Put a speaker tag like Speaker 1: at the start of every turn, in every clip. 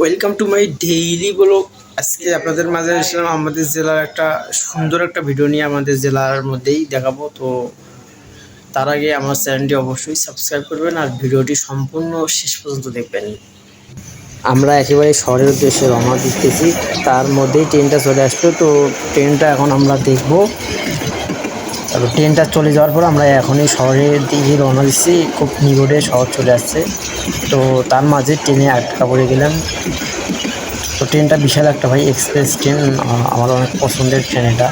Speaker 1: Welcome to my daily blog আজকে আপনাদের মাঝে এসেছিলাম আমাদের জেলার একটা সুন্দর একটা ভিডিও নিয়ে আমাদের জেলার মধ্যেই দেখাবো। তো তার আগে আমার চ্যানেলটি অবশ্যই সাবস্ক্রাইব করবেন আর ভিডিওটি সম্পূর্ণ শেষ পর্যন্ত দেখবেন। আমরা একেবারে শহরের উদ্দেশ্যে রওনা দিতেছি। তার মধ্যেই ট্রেনটা চলে আসলো। তো ট্রেনটা এখন আমরা দেখব। তারপর ট্রেনটা চলে যাওয়ার পর আমরা এখনই শহরের দিকে রওনা দিচ্ছি। খুব নিকটে শহর চলে আসছে। তো তার মাঝে ট্রেনে আটকা পড়ে গেলাম। তো ট্রেনটা বিশাল একটা ভাই এক্সপ্রেস ট্রেন আমার অনেক পছন্দের ট্রেন এটা।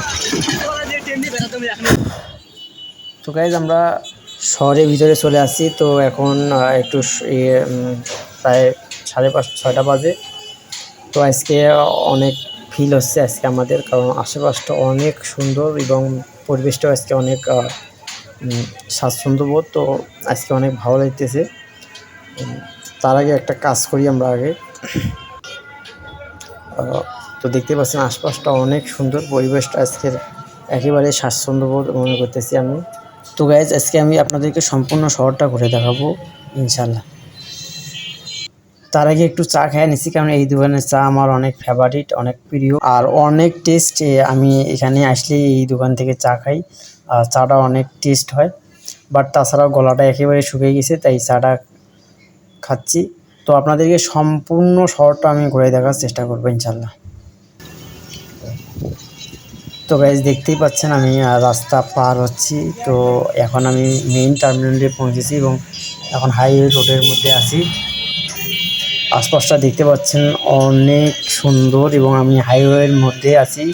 Speaker 1: তো গাইজ আমরা শহরের ভিতরে চলে আসছি। তো এখন একটু ইয়ে, প্রায় সাড়ে পাঁচ ছয়টা বাজে। তো আজকে অনেক ফিল হচ্ছে আজকে আমাদের কারণ আশেপাশটা অনেক সুন্দর এবং পরিবেশটাও আজকে অনেক স্বাচ্ছন্দ্যবোধ তো আজকে অনেক ভালো লাগতেছে। তার আগে একটা কাজ করি আমরা আগে। তো দেখতে পাচ্ছেন আশপাশটা অনেক সুন্দর, পরিবেশটা আজকের একেবারে স্বাচ্ছন্দ্যবোধ মনে করতেছি আমি। তো গাইজ আজকে আমি আপনাদেরকে সম্পূর্ণ শহরটা ঘুরে দেখাবো ইনশাল্লাহ তার আগে একটু চা খেয়ে নিছি, কারণ এই দোকানের চা আমার অনেক ফেভারিট অনেক প্রিয়। আর অনেক টেস্ট আমি এখানে আসলে এই দোকান থেকে চা খাই। আর চাটা অনেক টেস্ট হয়। বাট তাছাড়াও গলাটা একেবারে শুকিয়ে গেছে, তাই চাটা খাচ্ছি। তো আপনাদেরকে সম্পূর্ণ শহরটা আমি ঘুরে দেখার চেষ্টা করব ইনশাল্লাহ তো গাইজ দেখতেই পাচ্ছেন আমি রাস্তা পার হচ্ছি। তো এখন আমি মেইন টার্মিনালে পৌঁছেছি এবং এখন হাইওয়ে রোডের মধ্যে আছি। আশপাশটা দেখতে পাচ্ছেন অনেক সুন্দর এবং আমি হাইওয়ের মধ্যে আছি।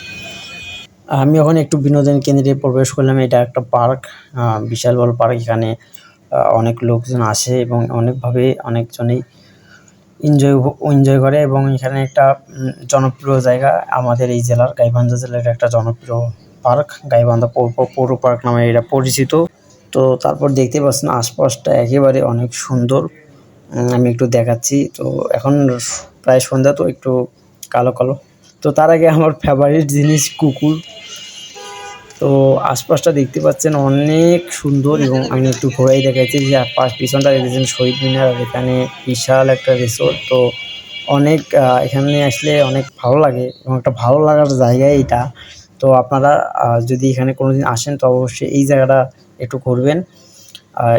Speaker 1: আমি এখন একটু বিনোদন কেন্দ্রে প্রবেশ করলাম। এটা একটা পার্ক বিশাল বড় পার্ক। এখানে অনেক লোকজন আসে এবং অনেকভাবে অনেকজনেই এনজয় এনজয় করে এবং এখানে একটা জনপ্রিয় জায়গা আমাদের এই জেলার গাইবান্ধা জেলার একটা জনপ্রিয় পার্ক। গাইবান্ধা পৌর পৌর পার্ক নামে এটা পরিচিত। তো তারপর দেখতে পাচ্ছেন আশপাশটা একেবারে অনেক সুন্দর। আমি একটু দেখাচ্ছি। তো এখন প্রায় সন্ধ্যা, তো একটু কালো কালো। তো তার আগে আমার ফেভারিট জিনিস কুকুর। তো আশপাশটা দেখতে পাচ্ছেন অনেক সুন্দর এবং আমি একটু ঘোরাই দেখাচ্ছি যে পাশ পিছনটা দেখেছেন শহীদ মিনার আর এখানে বিশাল একটা রিসোর্ট তো অনেক এখানে আসলে অনেক ভালো লাগে এবং একটা ভালো লাগার জায়গা এটা। তো আপনারা যদি এখানে কোনোদিন আসেন, তো অবশ্যই এই জায়গাটা একটু ঘুরবেন।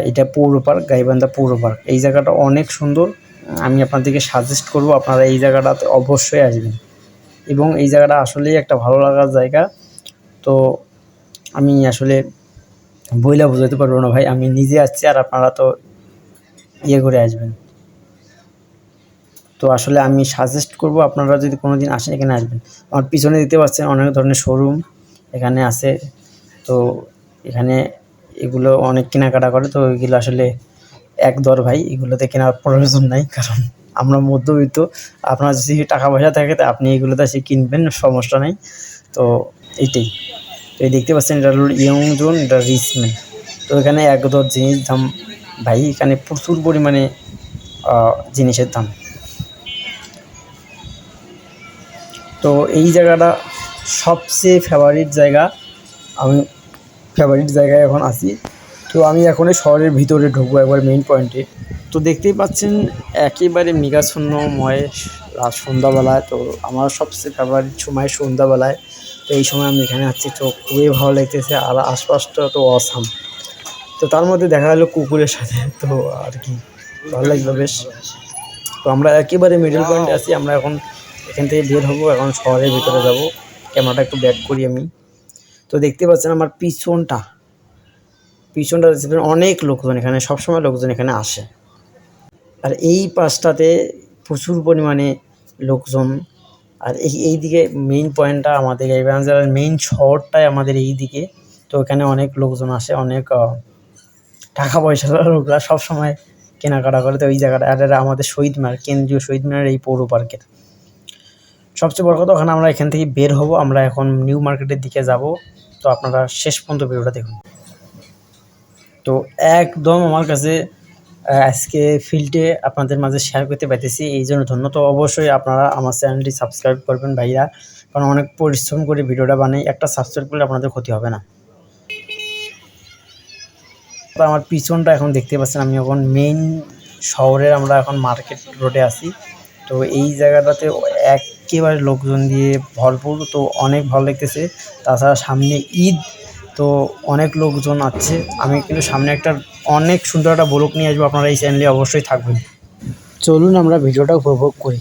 Speaker 1: এটা পৌর পার্ক, গাইবান্ধা পৌর পার্ক। এই জায়গাটা অনেক সুন্দর। আমি আপনাদেরকে সাজেস্ট করব, আপনারা এই জায়গাটাতে অবশ্যই আসবেন। এবং এই জায়গাটা আসলেই একটা ভালো লাগার জায়গা। তো আমি আসলে বইলা বোঝাতে পারব না ভাই, আমি নিজে আসছি আর আপনারা তো ইয়ে করে আসবেন। তো আসলে আমি সাজেস্ট করব, আপনারা যদি কোনো দিন আসেন, এখানে আসবেন। আমার পিছনে দিতে পারছেন অনেক ধরনের শোরুম এখানে আছে। তো এখানে এগুলো অনেক কেনাকাটা করে, তো এগুলো আসলে এক দর ভাই, এগুলোতে কেনার প্রয়োজন নাই, কারণ আমরা মধ্যবিত্ত। আপনার যদি টাকা পয়সা থাকে, তা আপনি এগুলোতে এসে কিনবেন, সমস্যা নাই। তো এইটাই। তো এই দেখতে পাচ্ছেন, এটা হলো ইয়ং জোন, এটা রিচম্যান তো এখানে এক দর জিনিস দাম, ভাই, এখানে প্রচুর পরিমাণে জিনিসের দাম। তো এই জায়গাটা সবচেয়ে ফেভারিট জায়গা, আমি ফেভারিট জায়গায় এখন আছি। তো আমি এখন শহরের ভিতরে ঢুকবো একবার মেইন পয়েন্টে তো দেখতেই পাচ্ছেন, একেবারে মেঘাচ্ছন্নময় রাত সন্ধ্যাবেলায়। তো আমার সবচেয়ে ফেভারিট সময় সন্ধ্যাবেলায়। তো এই সময় আমি এখানে আছি, তো খুবই ভালো লাগতেছে। আর আশপাশটা তো অসাম তো তার মধ্যে দেখা গেলো কুকুরের সাথে। তো আর কি, ভালো লাগল বেশ। তো আমরা একেবারে মিডল পয়েন্টে আছি। আমরা এখন এখান থেকে বের হব, এখন শহরের ভিতরে যাব। ক্যামেরাটা একটু ব্যাক করি আমি। তো দেখতে পাচ্ছেন আমার পিছনটা। পিছনটা দেখবেন অনেক লোকজন এখানে, সবসময় লোকজন এখানে আসে। আর এই পাশটাতে প্রচুর পরিমাণে লোকজন। আর এই এই দিকে মেইন পয়েন্টটা আমাদের জেলার মেইন শহরটাই আমাদের এই দিকে তো এখানে অনেক লোকজন আসে, অনেক টাকা পয়সা লোকরা সবসময় কেনাকাটা করে। তো এই জায়গাটা, আর আমাদের শহীদ মিনার কেন্দ্রীয় শহীদ মিনার এই পৌর পার্কের। সবচেয়ে বড় কথা, ওখানে আমরা এখান থেকে বের হব। আমরা এখন নিউ মার্কেটের দিকে যাব। তো আপনারা শেষ পর্যন্ত ভিডিওটা দেখুন। তো একদম আমার কাছে আজকে ফিল্ডে আপনাদের মাঝে শেয়ার করতে পারতেছি। এই জন্য ধন্য। তো অবশ্যই আপনারা আমার চ্যানেলটি সাবস্ক্রাইব করবেন ভাইয়া কারণ অনেক পরিশ্রম করে ভিডিওটা বানাই। একটা সাবস্ক্রাইব করলে আপনাদের ক্ষতি হবে না। তো আমার পিছনটা এখন দেখতে পাচ্ছেন, আমি এখন মেইন শহরের আমরা এখন মার্কেট রোডে আছি। তো এই জায়গাটাতে একেবারে লোকজন দিয়ে ভরপুর, তো অনেক ভালো লেগেছে তাছাড়া সামনে ঈদ, তো অনেক লোকজন আছে আমি কিন্তু সামনে একটা অনেক সুন্দর একটা ব্লগ নিয়ে আসব। আপনারা এই চ্যানেলে অবশ্যই থাকবেন। চলুন আমরা ভিডিওটা উপভোগ করি।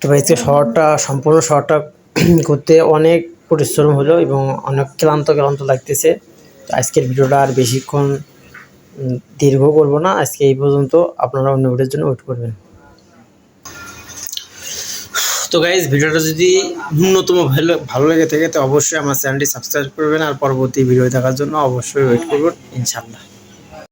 Speaker 1: তো আজকে শহরটা, সম্পূর্ণ শহরটা ঘুরতে অনেক পরিশ্রম হলো এবং অনেক ক্লান্ত ক্লান্ত লাগতেছে। আজকের ভিডিওটা আর বেশিক্ষণ দীর্ঘ করব না। আজকে এই পর্যন্ত আপনারা অন্য ভিডিওর জন্য ওয়েট করবেন। তো গাইজ ভিডিওটা যদি ন্যূনতম ভালো ভালো লেগে থাকে, তো অবশ্যই আমার চ্যানেলটি সাবস্ক্রাইব করবেন আর পরবর্তী ভিডিও দেখার জন্য অবশ্যই ওয়েট করবেন ইনশাল্লাহ